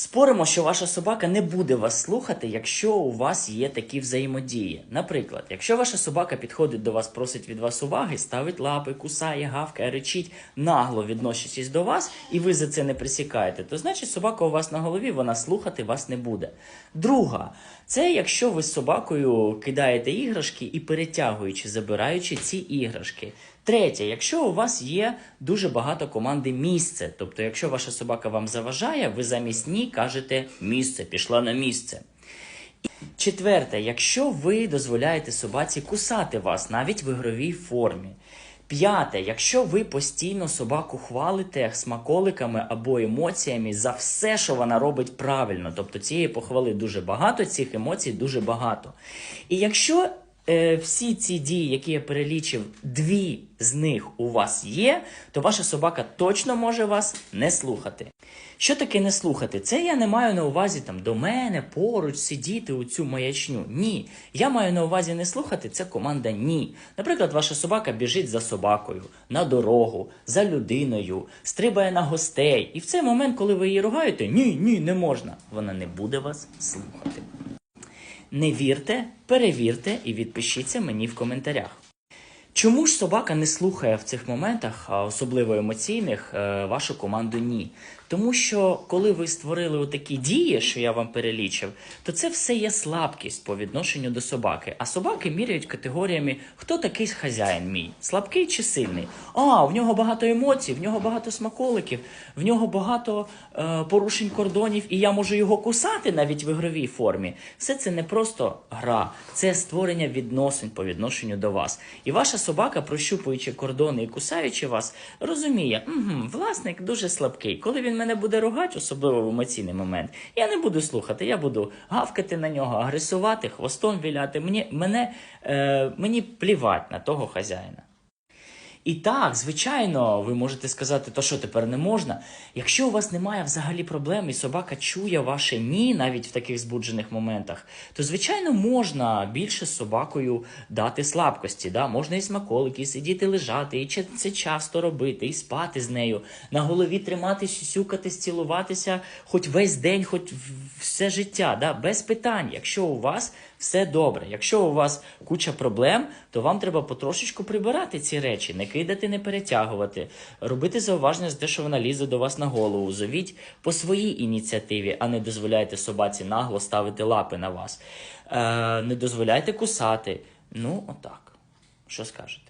Споримо, що ваша собака не буде вас слухати, якщо у вас є такі взаємодії. Наприклад, якщо ваша собака підходить до вас, просить від вас уваги, ставить лапи, кусає, гавкає, речить, нагло відносячись до вас, і ви за це не присікаєте, то значить собака у вас на голові, вона слухати вас не буде. Друга, це якщо ви з собакою кидаєте іграшки і перетягуючи, забираючи ці іграшки. Третє, якщо у вас є дуже багато команди місце, тобто, якщо ваша собака вам заважає, ви замість ні кажете місце, пішла на місце. Четверте, якщо ви дозволяєте собаці кусати вас навіть в ігровій формі. П'яте, якщо ви постійно собаку хвалите смаколиками або емоціями за все, що вона робить правильно, тобто цієї похвали дуже багато, цих емоцій дуже багато. І якщо всі ці дії, які я перелічив, дві з них у вас є, то ваша собака точно може вас не слухати. Що таке не слухати? Це я не маю на увазі там до мене поруч сидіти у цю маячню. Ні. Я маю на увазі не слухати, це команда ні. Наприклад, ваша собака біжить за собакою, на дорогу, за людиною, стрибає на гостей. І в цей момент, коли ви її ругаєте, ні, ні, не можна. Вона не буде вас слухати. Не вірте, перевірте і відпишіться мені в коментарях. Чому ж собака не слухає в цих моментах, особливо емоційних, е, вашу команду ні? Тому що коли ви створили отакі дії, що я вам перелічив, то це все є слабкість по відношенню до собаки. А собаки міряють категоріями, хто такий хазяїн мій, слабкий чи сильний. А, в нього багато емоцій, в нього багато смаколиків, в нього багато е, порушень кордонів, і я можу його кусати навіть в ігровій формі. Все це не просто гра, це створення відносин по відношенню до вас. І ваша прощупуючи кордони і кусаючи вас, розуміє, угу, власник дуже слабкий. Коли він мене буде ругати, особливо в емоційний момент, я не буду слухати, я буду гавкати на нього, агресувати, хвостом віляти. Мені, мене, е, мені плівать на того хазяїна. І так, звичайно, ви можете сказати, то що тепер не можна. Якщо у вас немає взагалі проблем, і собака чує ваше ні, навіть в таких збуджених моментах, то звичайно можна більше з собакою дати слабкості. Да? Можна і смаколики, і сидіти лежати, і це часто робити, і спати з нею, на голові тримати, сюсюкатись, цілуватися, хоч весь день, хоч все життя, да? без питань. Якщо у вас все добре. Якщо у вас куча проблем, то вам треба потрошечку прибирати ці речі, кидати, не перетягувати, робити зауваження за те, що вона лізе до вас на голову. Зовіть по своїй ініціативі, а не дозволяйте собаці нагло ставити лапи на вас. Е, не дозволяйте кусати. Ну, отак. Що скажете?